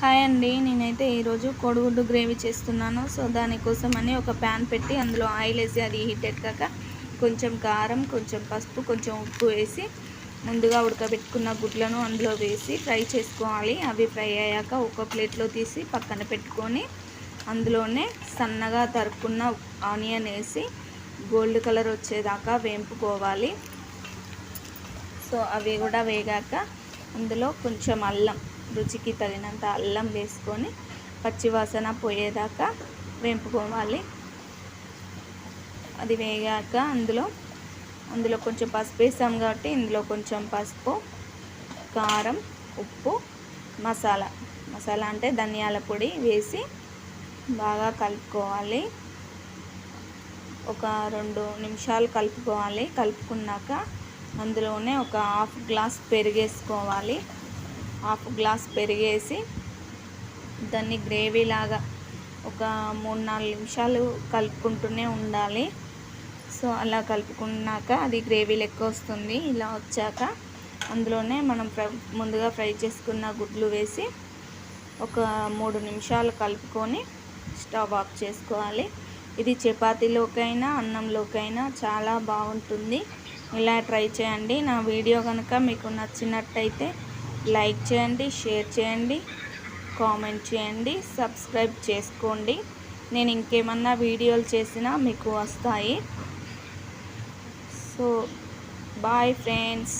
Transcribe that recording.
Hi అండి. నేనైతే ఈరోజు కోడిగుడ్డు గ్రేవీ చేస్తున్నాను. సో దానికోసం అని ఒక ప్యాన్ పెట్టి అందులో ఆయిల్ వేసి అది హీట్ ఎక్కాక కొంచెం కారం కొంచెం పసుపు కొంచెం ఉప్పు వేసి ముందుగా ఉడకబెట్టుకున్న గుడ్లను అందులో వేసి ఫ్రై చేసుకోవాలి. అవి ఫ్రై అయ్యాక ఒక ప్లేట్లో తీసి పక్కన పెట్టుకొని అందులోనే సన్నగా తరుక్కున్న ఆనియన్ వేసి గోల్డ్ కలర్ వచ్చేదాకా వేంపుకోవాలి. సో అవి కూడా వేగాక అందులో కొంచెం అల్లం రుచికి తగినంత అల్లం వేసుకొని పచ్చివాసన పోయేదాకా వేపుకోవాలి. అది వేగాక అందులో అందులో కొంచెం పసుపు వేసాం కాబట్టి ఇందులో కొంచెం పసుపు కారం ఉప్పు మసాలా. మసాలా అంటే ధనియాల పొడి వేసి బాగా కలుపుకోవాలి. ఒక రెండు నిమిషాలు కలుపుకోవాలి. కలుపుకున్నాక అందులోనే ఒక హాఫ్ గ్లాస్ పెరిగేసుకోవాలి. హాఫ్ గ్లాస్ పెరిగేసి దాన్ని గ్రేవీ లాగా ఒక మూడు నాలుగు నిమిషాలు కలుపుకుంటూనే ఉండాలి. సో అలా కలుపుకున్నాక అది గ్రేవీ లెక్క వస్తుంది. ఇలా వచ్చాక అందులోనే మనం ఫ్రై ముందుగా ఫ్రై చేసుకున్న గుడ్లు వేసి ఒక మూడు నిమిషాలు కలుపుకొని స్టవ్ ఆఫ్ చేసుకోవాలి. ఇది చపాతీలోకైనా అన్నంలోకైనా చాలా బాగుంటుంది. ఇలా ట్రై చేయండి. నా వీడియో కనుక మీకు నచ్చినట్టయితే లైక్ చేయండి షేర్ చేయండి కామెంట్ చేయండి సబ్స్క్రైబ్ చేసుకోండి. నేను ఇంకేమన్నా వీడియోలు చేసినా మీకు వస్తాయి. So bye friends.